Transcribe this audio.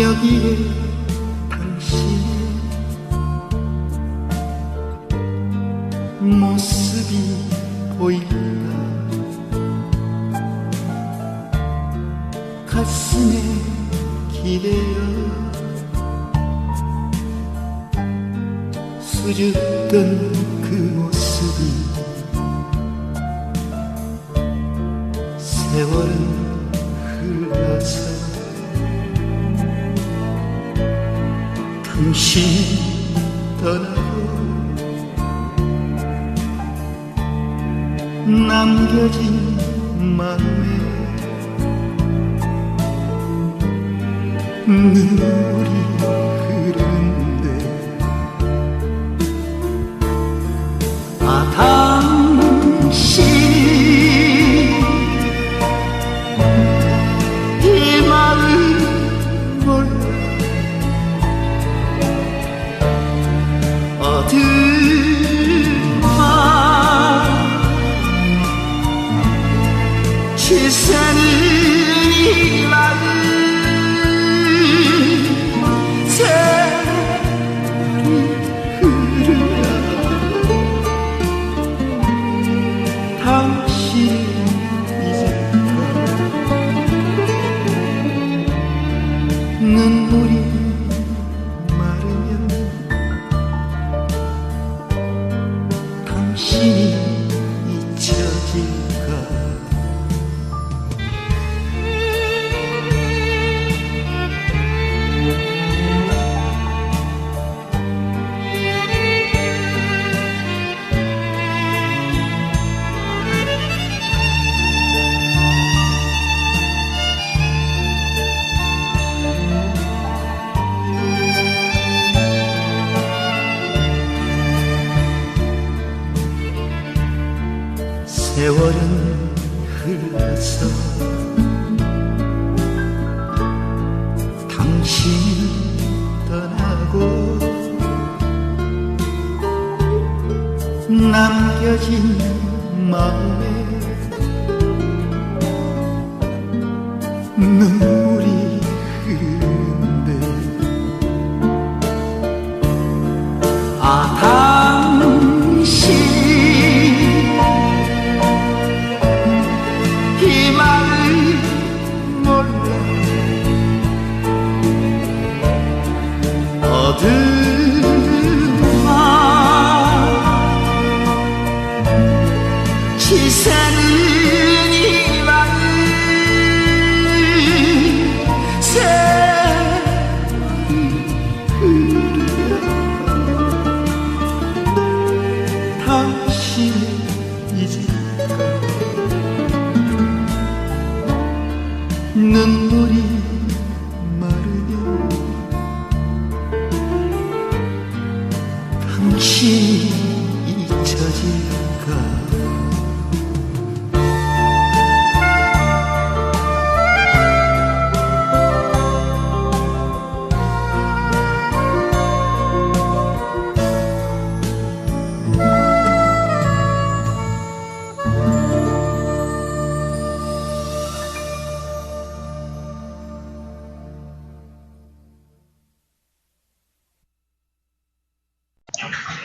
여기에 당신의 모습이 보인다 가슴에 기대어 수줍던 당신이 떠나고 남겨진 마음에 눈물이 흐르는데 아 당신 어둠아 지새는 이 마음 세월이 흐르라 당신 잊을까 눈물이 마르면 당신이 세월은 흘러서 당신이 떠나고 남겨진 마음에 눈물이 흐르는데 아 눈물이 Gracias.